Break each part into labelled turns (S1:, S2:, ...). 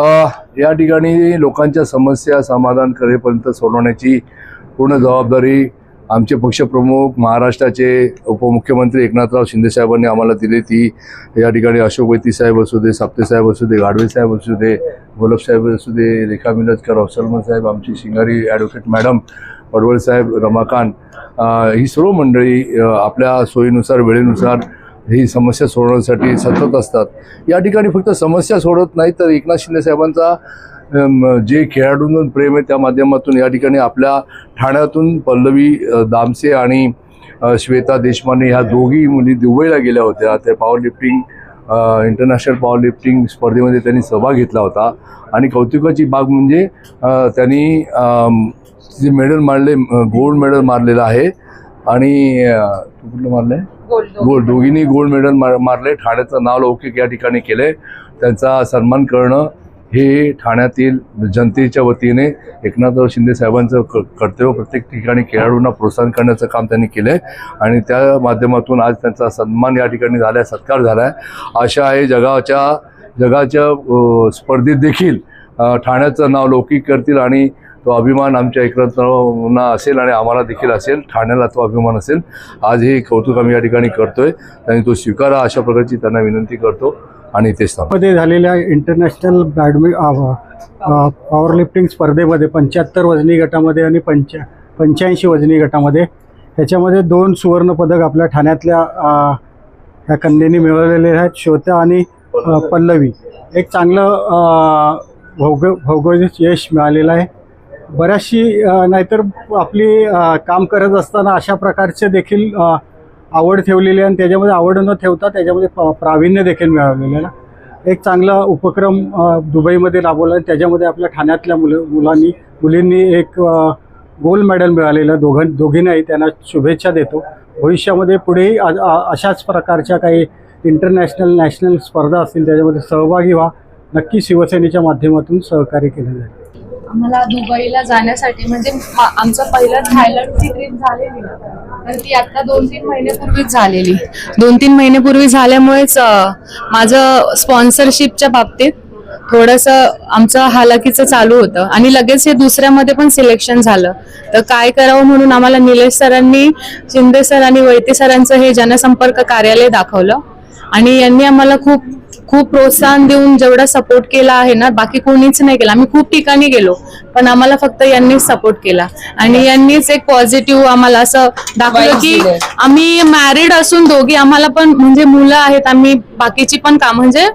S1: या ठिकाणी लोकांच्या समस्या समाधान करेपर्यंत सोडवण्याची पूर्ण जबाबदारी आमचे पक्षप्रमुख महाराष्ट्राचे उपमुख्यमंत्री एकनाथराव शिंदे साहेबांनी आम्हाला दिली. ती या ठिकाणी अशोक वैती साहेब असू दे साप्ते साहेब असू दे गाडवे साहेब असू दे गोलब साहेब असू दे रेखा मिलजकर अफसलमन साहेब आमची शिंगारी ॲडव्होकेट मॅडम पडवळ साहेब रमाकांत ही सर्व मंडळी आपल्या सोयीनुसार वेळेनुसार ही समस्या सोडवण्यासाठी सतत असतात. या ठिकाणी फक्त समस्या सोडत नाही तर एकनाथ शिंदे साहेबांचा जे खेळाडूंवर प्रेम आहे त्या माध्यमातून या ठिकाणी आपल्या ठाण्यातून पल्लवी दामसे आणि श्वेता देशमाने ह्या दोघी मुली दुबईला गेल्या होत्या. त्या power lifting international power lifting स्पर्धेमध्ये त्यांनी सहभाग घेतला होता. आणि कौतुकाची बाब म्हणजे त्यांनी जे मेडल मारले गोल्ड मेडल मारलेलं आहे. आणि कुठलं मारलं आहे गोल्ड दोघींनी गोल्ड मेडल मार मारले. ठाण्याचं नाव लौकिक या ठिकाणी केले त्यांचा सन्मान करणं हे ठाण्यातील जनतेच्या वतीने एकनाथराव शिंदे साहेबांचं क कर्तव्य. प्रत्येक ठिकाणी खेळाडूंना प्रोत्साहन करण्याचं काम त्यांनी केलं आहे आणि त्या माध्यमातून आज त्यांचा सन्मान या ठिकाणी झाला आहे सत्कार झाला आहे आशा आहे जगाच्या जगाच्या स्पर्धेत देखील ठाण्याचं नाव लौकिक करतील आणि तो अभिमान आमच्या एकनाथरावांना असेल आणि आम्हाला देखील असेल ठाण्याला तो अभिमान असेल. आज हे कौतुक आम्ही या ठिकाणी करतोय त्यांनी तो स्वीकारा अशा प्रकारची त्यांना विनंती करतो आणि तेच
S2: मध्ये झालेल्या इंटरनॅशनल बॅडमि पॉवर लिफ्टिंग स्पर्धेमध्ये पंच्याहत्तर वजनी गटामध्ये आणि पंच्या पंच्याऐंशी वजनी गटामध्ये त्याच्यामध्ये दोन सुवर्णपदक आपल्या ठाण्यातल्या ह्या कन्येनी मिळवलेले आहेत श्वेता आणि पल्लवी. एक चांगलं भौग भौगोलिक यश मिळालेलं आहे. बऱ्याचशी नाहीतर आपली काम करत असताना अशा प्रकारचे देखील आवड ठेवलेली आहे आणि त्याच्यामध्ये आवड न ठेवता त्याच्यामध्ये प- प्रावीण्य देखील मिळवलेलं आहे एक चांगला उपक्रम दुबईमध्ये राबवला आहे त्याच्यामध्ये आपल्या ठाण्यातल्या मुलं मुलांनी मुलींनी एक गोल्ड मेडल मिळालेलं आहे. दोघां दोघींनाही त्यांना शुभेच्छा देतो. भविष्यामध्ये पुढेही अशाच प्रकारच्या काही इंटरनॅशनल नॅशनल स्पर्धा असतील त्याच्यामध्ये सहभागी व्हा. नक्की शिवसेनेच्या माध्यमातून सहकार्य केलं जाईल.
S3: आम्हाला दुबईला जाण्यासाठी म्हणजे आमचं पहिलं थायलंडची ट्रिप झालेली. ना तर ती आता दोन तीन महिन्यापूर्वीच झालेली. दोन तीन महिन्यापूर्वी झाल्यामुळेच माझं स्पॉन्सरशिपच्या बाबतीत थोडंसं आमचं हालाकीचं चालू होतं. आणि लगेच हे दुसऱ्यामध्ये पण सिलेक्शन झालं. तर काय करावं म्हणून आम्हाला निलेश सरांनी शिंदे सर आणि वैते सरांचं हे जनसंपर्क कार्यालय दाखवलं. आणि यांनी आम्हाला खूप खूप प्रोत्साहन देऊन जेवढा सपोर्ट केला आहे ना बाकी कोणीच नाही केला. आम्ही खूप ठिकाणी गेलो पण आम्हाला फक्त यांनीच सपोर्ट केला. आणि यांनीच एक पॉझिटिव्ह आम्हाला असं दाखवलं की आम्ही मॅरिड असून दोघी आम्हाला पण म्हणजे मुलं आहेत आम्ही बाकीची पण काम म्हणजे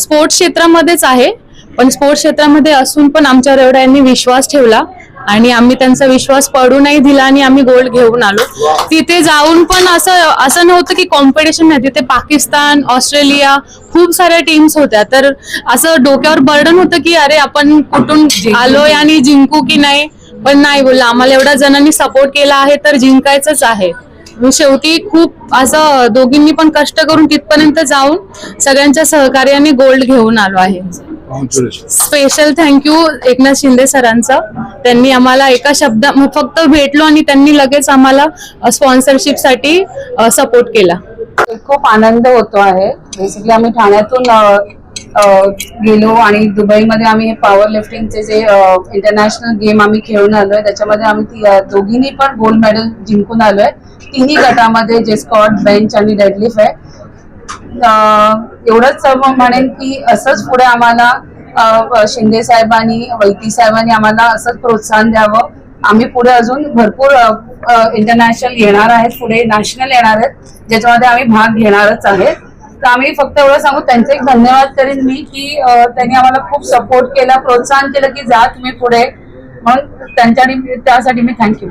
S3: स्पोर्ट्स क्षेत्रामध्येच आहे. पण स्पोर्ट्स क्षेत्रामध्ये असून पण आमच्यावर एवढा यांनी विश्वास ठेवला. आणि आम्ही त्यांचा विश्वास पडू नाही दिला आणि आम्ही गोल्ड घेऊन आलो. तिथे जाऊन पण असं असं नव्हतं की कॉम्पिटिशन नाही. तिथे पाकिस्तान ऑस्ट्रेलिया खूप साऱ्या टीम्स होत्या. तर असं डोक्यावर बर्डन होतं की अरे आपण कुठून आलोय आणि जिंकू की नाही? पण नाही बोलला. आम्हाला एवढ्या जणांनी सपोर्ट केला आहे तर जिंकायचंच आहे. शेवटी खूप असं दोघींनी पण कष्ट करून तिथपर्यंत जाऊन सगळ्यांच्या सहकार्याने गोल्ड घेऊन आलो आहे. स्पेशल थँक्यू एकनाथ शिंदे सरांचं. त्यांनी आम्हाला एका शब्द फक्त भेटलो आणि त्यांनी लगेच आम्हाला स्पॉन्सरशिपसाठी सपोर्ट केला.
S4: खूप आनंद होतो आहे. बेसिकली आम्ही ठाण्यातून गेलो आणि दुबईमध्ये आम्ही पॉवर लिफ्टिंगचे जे इंटरनॅशनल गेम आम्ही खेळून आलोय त्याच्यामध्ये आम्ही दोघींनी पण गोल्ड मेडल जिंकून आलोय. तिन्ही गटामध्ये जे स्कॉट बेंच आणि डेडलिफ्ट आहे. एवढंच मग म्हणेन की असंच पुढे आम्हाला शिंदे साहेबांनी वैती साहेबांनी आम्हाला असंच प्रोत्साहन द्यावं. आम्ही पुढे अजून भरपूर इंटरनॅशनल येणार आहेत पुढे नॅशनल येणार आहेत ज्याच्यामध्ये आम्ही भाग घेणारच आहेत. तर आम्ही फक्त एवढं सांगू त्यांचे एक धन्यवाद करेन मी की त्यांनी आम्हाला खूप सपोर्ट केला प्रोत्साहन केलं की जा तुम्ही पुढे. मग त्यांच्या त्यासाठी मी थँक्यू